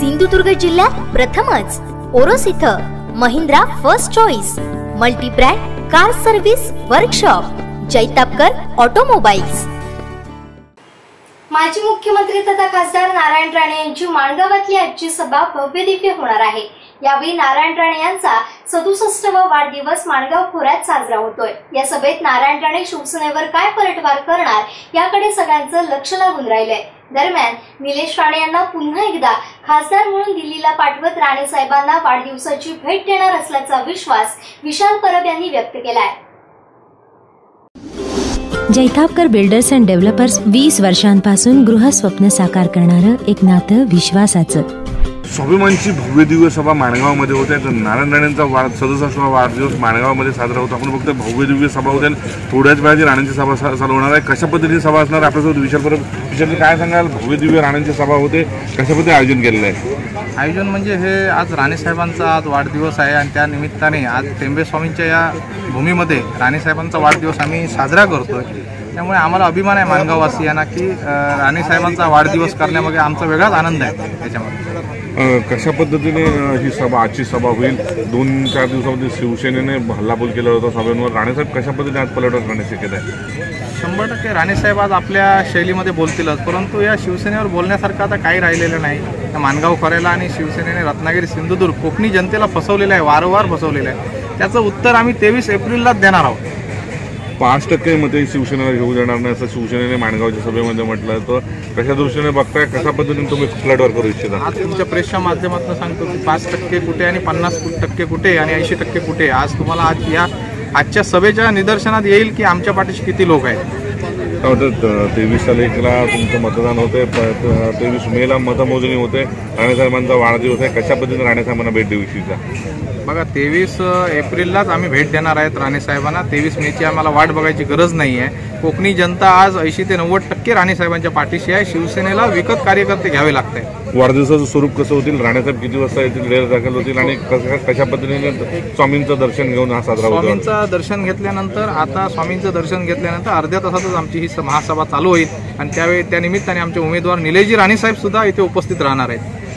सिंधुदुर्ग जिल्ह्यात प्रथमच. ओरोस इथं Mahindra first choice multibrand car service workshop Jaitapkar automobiles. माजी मुख्यमंत्री तथा खासदार नारायण राणे यांची माणगावातली आजची सभा भव्य दिव्य होणार आहे. यावेळी नारायण राणे यांचा सदुसष्टवा वाढदिवस माणगाव खोऱ्यात साजरा होतोय. या सभेत नारायण राणे शिवसेनेवर काय पलटवार करणार याकडे सगळ्यांचं लक्ष लागून राहिलंय. दरम्यान निलेश राणे यांना पुन्हा एकदा खासदार म्हणून दिल्लीला पाठवत राणे साहेबांना वाढदिवसाची भेट देणार असल्याचा विश्वास विशाल परब यांनी व्यक्त केलाय. जैतापकर बिल्डर्स अँड डेव्हलपर्स वीस वर्षांपासून गृहस्वप्न साकार करणारं एक नातं विश्वासाचं. स्वाभिमानची भव्य दिव्य सभा माणगावमध्ये होते. तर नारायण राणेंचा वाढ सदुसष्टवा वाढदिवस माणगावमध्ये साजरा होतो. आपण फक्त भव्य दिव्य सभा होते. आणि थोड्याच वेळाची राणेंची सभा चालू होणार आहे. कशा पद्धतीने सभा असणार आपल्यासोबत विचार परत विचारले काय सांगाल? भव्य दिव्य राणेंची सभा होते. कशा पद्धतीने आयोजन केलेलं आहे? आयोजन म्हणजे हे आज राणेसाहेबांचा आज वाढदिवस आहे आणि त्या निमित्ताने आज टेंबे स्वामींच्या या भूमीमध्ये राणेसाहेबांचा वाढदिवस आम्ही साजरा करतो त्यामुळे आम्हाला अभिमान आहे माणगाववासियांना की अं, राणेसाहेबांचा वाढदिवस करण्यामागे आमचा वेगळाच आनंद आहे त्याच्यामध्ये. कशा पद्धतीने ही सभा आजची सभा होईल? दोन चार दिवसामध्ये शिवसेनेने हल्लाबोल केला होता सभेवर. राणेसाहेब कशा पद्धतीने आज पलटवार करण्याचे केलं आहे? शंभर टक्के राणेसाहेब आज आपल्या शैलीमध्ये बोलतीलच परंतु या शिवसेनेवर बोलण्यासारखं आता काही राहिलेलं नाही. या माणगाव खोऱ्याला आणि शिवसेनेने रत्नागिरी सिंधुदुर्ग कोकणी जनतेला फसवलेलं आहे वारंवार फसवलेलं आहे. त्याचं उत्तर आम्ही तेवीस एप्रिललाच देणार आहोत. पाच टक्के मते शिवसेनेला घेऊ देणार नाही असं शिवसेनेने माणगावच्या सभेमध्ये म्हटलं तर कशा दृष्टीने बघताय? कशा पद्धतीने तुम्ही पलटवार करू इच्छिता? आज तुमच्या प्रेसच्या माध्यमातून सांगतो की पाच टक्के कुठे आणि पन्नास टक्के कुठे आणि ऐंशी टक्के कुठे. आज तुम्हाला आज या आजच्या सभेच्या निदर्शनात येईल की आमच्या पाठीशी किती लोक आहेत. तेवीस तारीखला तुमचं मतदान होते तेवीस मेला मतमोजणी होते. राणेसाहेबांचा वाढदिवस आहे कशा पद्धतीने राणेसाहेबांना भेट देऊ इच्छिता? बघा तेवीस एप्रिललाच आम्ही भेट देणार आहेत राणेसाहेबांना तेवीस मेची आम्हाला वाट बघायची गरज नाही आहे. कोकणी जनता आज ऐंशी ते नव्वद टक्के राणेसाहेबांच्या पाठीशी आहे. शिवसेनेला विकत कार्यकर्ते घ्यावे लागते. वाढदिवसाचं स्वरूप कसं होतील? राणेसाहेब किती वाजता येतील? वेळ दाखल होतील? आणि कशा कशा पद्धतीने स्वामींचं दर्शन घेऊन हा साजरा होतो? स्वामींचं दर्शन घेतल्यानंतर आता स्वामींचं दर्शन घेतल्यानंतर अर्ध्या तासातच आमची ही महासभा चालू होईल. आणि त्यावेळी त्या निमित्ताने आमचे उमेदवार निलेशजी राणेसाहेब सुद्धा इथे उपस्थित राहणार आहेत.